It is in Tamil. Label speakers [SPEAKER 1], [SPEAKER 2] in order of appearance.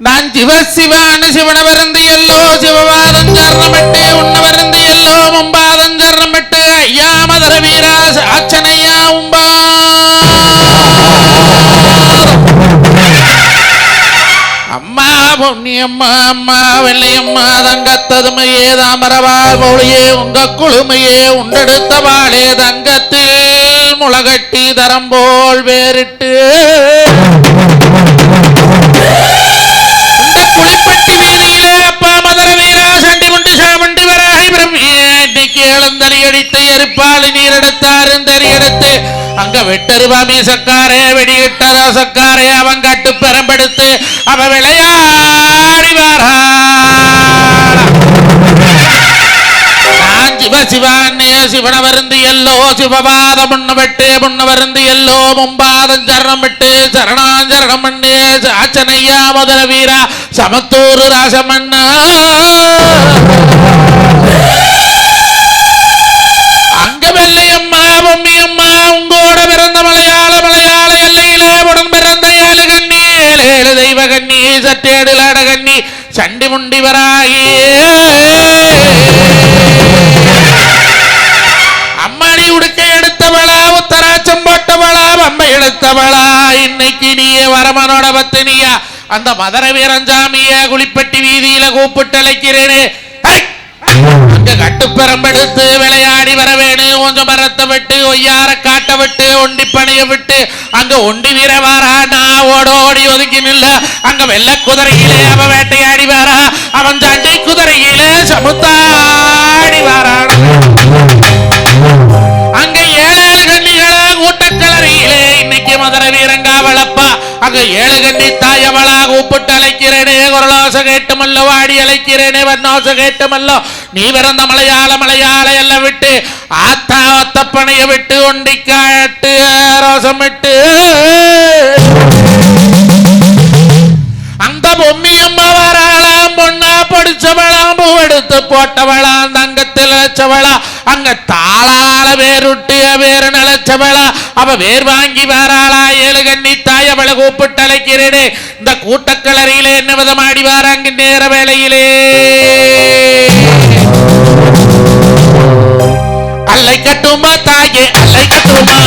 [SPEAKER 1] நான் சிவ சிவான்னு சிவனவருந்து எல்லோ சிவபாதம் சரணமிட்டு உன்னவருந்து எல்லோ மும்பாதம் சரணமிட்டு ஐயா மதுர வீரா அச்சனையா உம்பா. அம்மா பொன்னியம்மா அம்மா வெள்ளையம்மா தங்கத்ததுமையே தாமரவாள் மொழியே உங்க குழுமையே உண்டெடுத்த வாழே தங்கத்தில் முளகட்டி தரம் போல் வேறிட்டு. இந்த புலிப்பட்டி வீதியிலே அப்பா மதுர வீரா சண்டி கொண்டு சாமண்டி வராகி பிரம்மியே இன்னைக்கு அடித்து எருப்பாளி நீர் எடுத்தாரும் எடுத்து அங்க வெட்டருவாமி சக்காரே வெடியிட்ட சக்காரே அவன் கட்டு பெரம்பெடுத்து அவ விளையாடிவாரா. சிவ சிவானே சிவன வருந்து எல்லோ சிவபாதம் முன்ன வெட்டு முன்ன வருந்து எல்லோ மும்பாதம் சரணம் விட்டு சரணாஞ்சரணம் பண்ணு சாச்சனையா முதல வீரா சமத்தூர் ராசமன்னா அங்க வெள்ளையம்மா பொம்மியம்மா உங்கோட பிறந்த மலையாள பம்பை இன்னைக்கு நீயே வரமனோட பத்தினியா அந்த மதர வீரஞ்சாமிய குளிப்பட்டி வீதியில கூப்பிட்டு அழைக்கிறேனே. ஐ! அங்க கட்டுப்பெரம்பெடுத்து விளையாடி வர வேணும் கொஞ்சம் மரத்தை விட்டு ஒய்யார காட்ட விட்டு ஒண்டி பணைய விட்டு. அங்க ஒண்டி வீரவாரா? நான் ஓட ஓடி ஒதுக்கி நில்ல. அங்க வெள்ள குதிரையிலே அவன் வேட்டையாடி வீரங்காவளப்பா அங்க ஏழு கண்ணி தாயவளா கூப்பிட்டு அழைக்கிறேனே குரலோச கேட்டுமல்லோ வாடி அழைக்கிறேனே வண்ணோச கேட்டுமல்லோ. நீ பிறந்த மலையாள மலையாள எல்லாம் விட்டு ஆத்தா ஒத்தப்பனைய விட்டு ஒண்டி காட்டு ரோசம் விட்டு. அந்த பொம்மியம்மா வராளாம் பொண்ணா படிச்சவளாம் பூவெடுத்து போட்டவளாம் தங்கத்தில் வச்சவளா அங்க தாளால வேறுட்டு வேறு நிலச்சவளா அவ வேர் வாங்கி வாராளா ஏழு கண்ணி தாய் அவளை கூப்பிட்டு அழைக்கிறேனே இந்த கூட்டக்கலரையிலே என்ன விதமாடி வாராங்க நேர வேளையிலே? அல்லை கட்டுமா தாயே அல்லை கட்டுமா?